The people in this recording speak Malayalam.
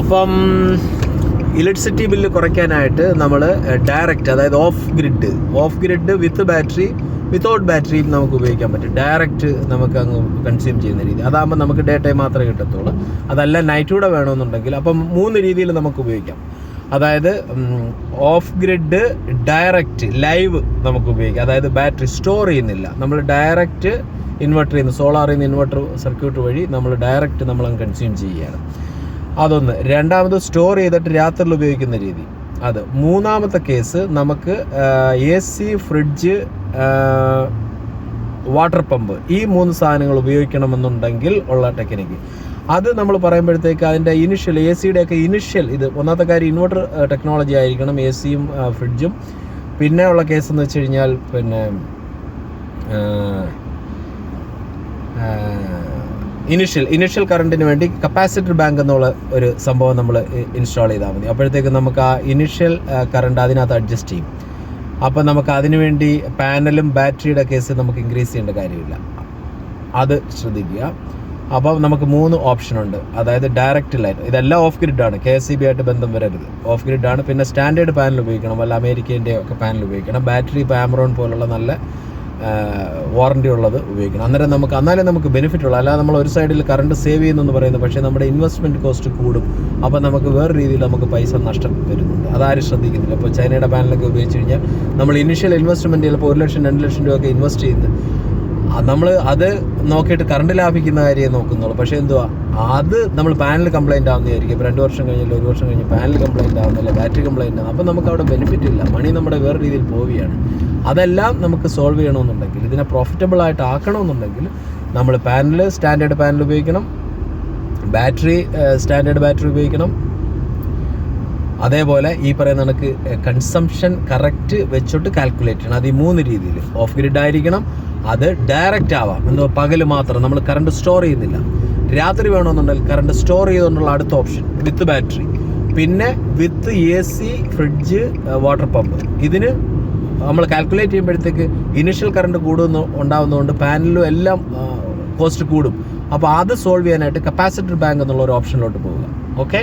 അപ്പം ഇലക്ട്രിസിറ്റി ബില്ല് കുറയ്ക്കാനായിട്ട് നമ്മൾ ഡയറക്റ്റ് അതായത് off grid off grid with battery without ബാറ്ററിയും നമുക്ക് ഉപയോഗിക്കാൻ പറ്റും. ഡയറക്റ്റ് നമുക്ക് അങ്ങ് കൺസ്യൂം ചെയ്യുന്ന രീതി. അതാകുമ്പോൾ നമുക്ക് ഡേ ടൈം മാത്രമേ കിട്ടത്തുള്ളൂ. അതല്ല നൈറ്റ് കൂടെ വേണമെന്നുണ്ടെങ്കിൽ അപ്പം മൂന്ന് രീതിയിൽ നമുക്ക് ഉപയോഗിക്കാം. അതായത് ഓഫ് ഗ്രിഡ് ഡയറക്റ്റ് ലൈവ് നമുക്ക് ഉപയോഗിക്കാം. അതായത് ബാറ്ററി സ്റ്റോർ ചെയ്യുന്നില്ല. നമ്മൾ ഡയറക്റ്റ് ഇൻവെർട്ടറിൽ നിന്ന് സോളാറിൽ നിന്ന് ഇൻവെർട്ടർ സർക്യൂട്ട് വഴി നമ്മൾ ഡയറക്റ്റ് നമ്മൾ കൺസ്യൂം ചെയ്യുകയാണ്. അതൊന്ന്. രണ്ടാമത് സ്റ്റോർ ചെയ്തിട്ട് രാത്രിയിൽ ഉപയോഗിക്കുന്ന രീതി. അത് മൂന്നാമത്തെ കേസ് നമുക്ക് A C fridge water pump ഈ മൂന്ന് സാധനങ്ങൾ ഉപയോഗിക്കണമെന്നുണ്ടെങ്കിൽ ഉള്ള ടെക്നിക്ക് അത് നമ്മൾ പറയുമ്പോഴത്തേക്ക് അതിന്റെ ഇനിഷ്യൽ എ സിയുടെ ഒക്കെ ഇനിഷ്യൽ ഇത് ഒന്നാമത്തെ കാര്യം ഇൻവെർട്ടർ ടെക്നോളജി ആയിരിക്കണം എ സിയും ഫ്രിഡ്ജും പിന്നെ ഉള്ള കേസ് എന്ന് വെച്ച് കഴിഞ്ഞാൽ പിന്നെ ഇനിഷ്യൽ ഇനിഷ്യൽ കറണ്ടിന് വേണ്ടി കപ്പാസിറ്റർ ബാങ്ക് എന്നുള്ള ഒരു സംഭവം നമ്മൾ ഇൻസ്റ്റാൾ ചെയ്താൽ മതി. അപ്പോഴത്തേക്ക് നമുക്ക് ആ ഇനിഷ്യൽ കറണ്ട് അതിനകത്ത് അഡ്ജസ്റ്റ് ചെയ്യും. അപ്പോൾ നമുക്ക് അതിനുവേണ്ടി പാനലും ബാറ്ററിയുടെ കേസ് നമുക്ക് ഇൻക്രീസ് ചെയ്യേണ്ട കാര്യമില്ല. അത് ശ്രദ്ധിക്കുക. അപ്പോൾ നമുക്ക് മൂന്ന് ഓപ്ഷൻ ഉണ്ട്. അതായത് ഡയറക്റ്റ് ലൈൻ ഇതെല്ലാം ഓഫ് ഗ്രിഡ് ആണ്. കെ സി ബി ആയിട്ട് ബന്ധം വരരുത്. ഓഫ് ഗ്രിഡ് ആണ്. പിന്നെ സ്റ്റാൻഡേർഡ് പാനൽ ഉപയോഗിക്കണം. വല്ല അമേരിക്കേന്റെ ഒക്കെ പാനൽ ഉപയോഗിക്കണം. ബാറ്ററി പാമറോൺ പോലുള്ള നല്ല വാറണ്ടി ഉള്ളത് ഉപയോഗിക്കണം. അന്നേരം നമുക്ക് എന്നാലേ നമുക്ക് ബെനിഫിറ്റ് ഉള്ളൂ. അല്ലാതെ നമ്മൾ ഒരു സൈഡിൽ കറണ്ട് സേവ് ചെയ്യുന്നെന്ന് പറയുന്നത് പക്ഷേ നമ്മുടെ ഇൻവെസ്റ്റ്മെന്റ് കോസ്റ്റ് കൂടും. അപ്പോൾ നമുക്ക് വേറെ രീതിയിൽ നമുക്ക് പൈസ നഷ്ടം വരുന്നുണ്ട്. അതാരും ശ്രദ്ധിക്കുന്നില്ല. ഇപ്പോൾ ചൈനയുടെ പാനലൊക്കെ ഉപയോഗിച്ച് കഴിഞ്ഞാൽ നമ്മൾ ഇനിഷ്യൽ ഇൻവെസ്റ്റ്മെന്റ് ചിലപ്പോൾ ഒരു ലക്ഷം രണ്ട് ലക്ഷം രൂപയൊക്കെ ഇൻവെസ്റ്റ് ചെയ്യുന്നത് നമ്മൾ അത് നോക്കിയിട്ട് കറണ്ട് ലാഭിക്കുന്ന കാര്യം നോക്കുന്നുള്ളൂ. പക്ഷേ എന്തുവാ? അത് നമ്മൾ പാനൽ കംപ്ലൈന്റ് ആവുന്നതായിരിക്കും. ഇപ്പോൾ രണ്ട് വർഷം കഴിഞ്ഞാൽ ഒരു വർഷം കഴിഞ്ഞ് പാനൽ കംപ്ലൈന്റ് ആവുന്നില്ല ബാറ്ററി കംപ്ലൈന്റ് ആവും അപ്പം നമുക്ക് അവിടെ ബെനിഫിറ്റ് ഇല്ല. മണി നമ്മുടെ വേറെ രീതിയിൽ പോവുകയാണ്. അതെല്ലാം നമുക്ക് സോൾവ് ചെയ്യണമെന്നുണ്ടെങ്കിൽ ഇതിനെ പ്രോഫിറ്റബിൾ ആയിട്ട് ആക്കണമെന്നുണ്ടെങ്കിൽ നമ്മൾ പാനൽ സ്റ്റാൻഡേർഡ് പാനൽ ഉപയോഗിക്കണം. ബാറ്ററി സ്റ്റാൻഡേർഡ് ബാറ്ററി ഉപയോഗിക്കണം. അതേപോലെ ഈ പറയുന്ന കണക്ക് കൺസംഷൻ കറക്റ്റ് വെച്ചിട്ട് കാൽക്കുലേറ്റ് ചെയ്യണം. അത് ഈ മൂന്ന് രീതിയിൽ ഓഫ് ഗ്രിഡ് ആയിരിക്കണം അത് ഡയറക്റ്റ് ആവാം. എന്തോ പകൽ മാത്രം. നമ്മൾ കറണ്ട് സ്റ്റോർ ചെയ്യുന്നില്ല. രാത്രി വേണമെന്നുണ്ടെങ്കിൽ കറണ്ട് സ്റ്റോർ ചെയ്തുകൊണ്ടുള്ള അടുത്ത ഓപ്ഷൻ വിത്ത് ബാറ്ററി പിന്നെ with A C fridge water pump ഇതിന് നമ്മൾ കാൽക്കുലേറ്റ് ചെയ്യുമ്പോഴത്തേക്ക് ഇനിഷ്യൽ കറണ്ട് കൂടുന്ന ഉണ്ടാകുന്നതുകൊണ്ട് പാനലും എല്ലാം കോസ്റ്റ് കൂടും. അപ്പോൾ അത് സോൾവ് ചെയ്യാനായിട്ട് കപ്പാസിറ്റർ ബാങ്ക് എന്നുള്ള ഒരു ഓപ്ഷനിലോട്ട് പോവുക. ഓക്കെ